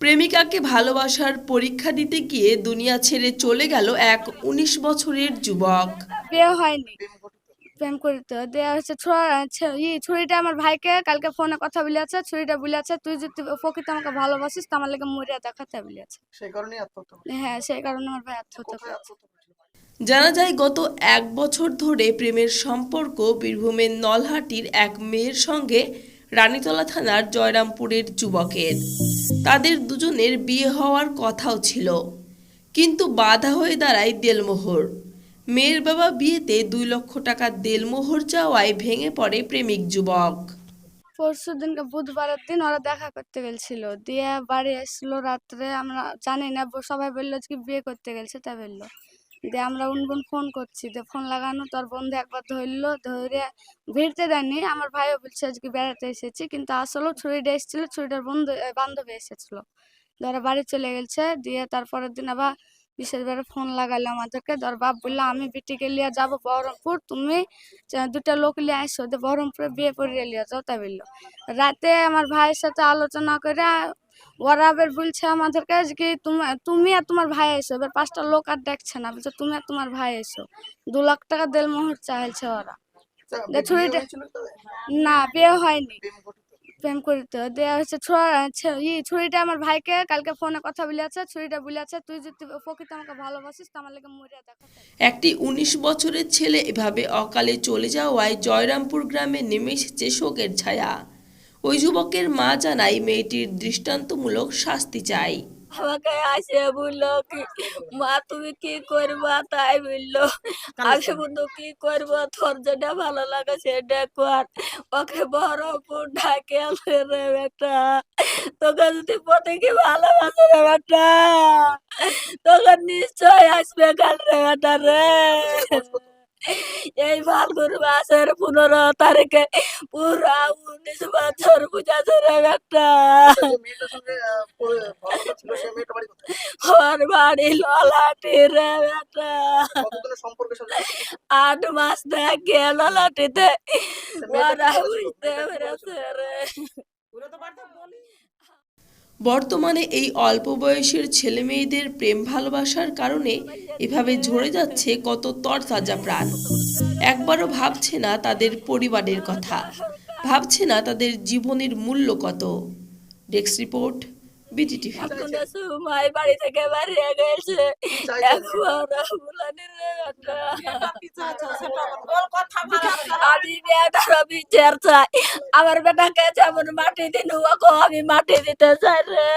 প্রেমিকাকে ভালোবাসার পরীক্ষা দিতে গিয়ে দুনিয়া ছেড়ে চলে গেল এক উনিশ বছরের যুবক। বিয়ে হয়নি। প্রেম করিতে। দেওয়া হচ্ছে ছুরিটা আমার ভাইকে কালকে ফোনে কথা বলেছে ছুরিটা বলেছে তুই যদি প্রকৃত আমাকে ভালোবাসিস তো আমার লেগে মরিয়া দেখাতে বলেছে সেই কারণেই আত্মহত্যা করেছে। হ্যাঁ সেই কারণে আমার ভাই আত্মহত্যা? জানা যায় গত এক বছর ধরে প্রেমের সম্পর্ক বীরভূমের নলহাটির এক মেয়ের সঙ্গে রানীতলা থানার জয়রামপুরের যুবকের। তাদের দুজনের বিয়ে হওয়ার কথাও ছিল। কিন্তু বাধা হয়ে দাঁড়ায় দেলমোহর। মেয়ের বাবা বিয়েতে দুই লক্ষ টাকা দেলমোহর চাওয়ায় ভেঙে পড়ে প্রেমিক যুবক। পরশু দিনকে বুধবারের দিন ওরা দেখা করতে গেছিল দিয়ে বাড়ি এসলো রাত্রে, আমরা জানি না, সবাই বলল কি বিয়ে করতে গেছে তা বলল। দিয়ে আমরা উনগুন ফোন করছি দিয়ে ফোন লাগানো তোর বন্ধু একবার ধরলো, ধরে ভিড়তে দেয়নি। আমার ভাইও বলছে, আজকে বেড়াতে এসেছি। কিন্তু আসলেও ছুরিটা এসেছিল, ছুরিটার বন্ধু বান্ধবী এসেছিল। ধরে বাড়ি চলে গেছে, দিয়ে তারপরের দিন আবার বিশেষ করে ফোন লাগালো আমাদেরকে। ধর বাপ বলল, আমি বিটিকে লিয়ে যাব বহরমপুর, তুমি দুটা লোক নিয়ে আসো বহরমপুরে বিয়ে করিয়ে লিয়ে যাও, তাই বলল। রাতে আমার ভাইয়ের সাথে আলোচনা করে ওরা আবার বলছে আমাদেরকে যে কি তুমি তুমি আর তোমার ভাই এসো। এবার পাঁচটা লোক আর দেখছে না বলছে তুমি আর তোমার ভাই এসো। দু লাখ টাকা দেল মোহর চাইছে ওরা। আচ্ছা, ছুরিটা? না বিয়ে হয়নি। প্রেম করিতে। দেওয়া ই ছুরিটা আমার ভাইকে কালকে ফোনে কথা বলেছে ছুরিটা বলেছে তুই যদি প্রকৃত আমাকে ভালোবাসিস তো আমার লেগে মরিয়া দেখাতে একটি উনিশ বছরের ছেলে এভাবে অকালে চলে যাওয়ায় জয়রামপুর গ্রামে নেমে এসেছে শোকের ছায়া। ওই যুবকের মা জানায় মেয়েটির দৃষ্টান্তমূলক শাস্তি চাই। আমাকে আসে বলল কি মা তুমি কি করবা? তাই বলল আমি বলল কি করব? তোর যেটা ভালো লাগে সেটা কর। ওকে বহরমপুর ঢাকে রে বেটা? তোকে যদি পথে কি ভালোবাসে রে বেটা? তোকে নিশ্চয় আসবে কাল রে বেটা রে। এই ফাল্গুন মাসের পনেরো তারিখে পুরা উনিশ বছর বুঝাছে রে বেটা যে মেয়েটার সঙ্গে আহ, পরে ভালোবাসা ছিল, সেই মেয়েটার বাড়ি কোথায়? ওর বাড়ি ললাটি রে বেটা কতদিনের সম্পর্কের সাথে? আট মাস থেকে ললাটিতে ওরা বুঝতে পেরেছে রে বর্তমানে এই অল্প বয়সের ছেলে মেয়েদের প্রেম ভালোবাসার কারণে এভাবে ঝরে যাচ্ছে কত তরতাজা প্রাণ। একবারও ভাবছে না তাদের পরিবারের কথা। ভাবছে না তাদের জীবনের মূল্য কত। ডেস্ক রিপোর্ট বিটিটিভি এখনও বাড়ি থেকে গেছে। এখন আমি বেটার চাই। আমার বেটাকে যেমন মাটি দিন আমি মাটি দিতে চাই রে।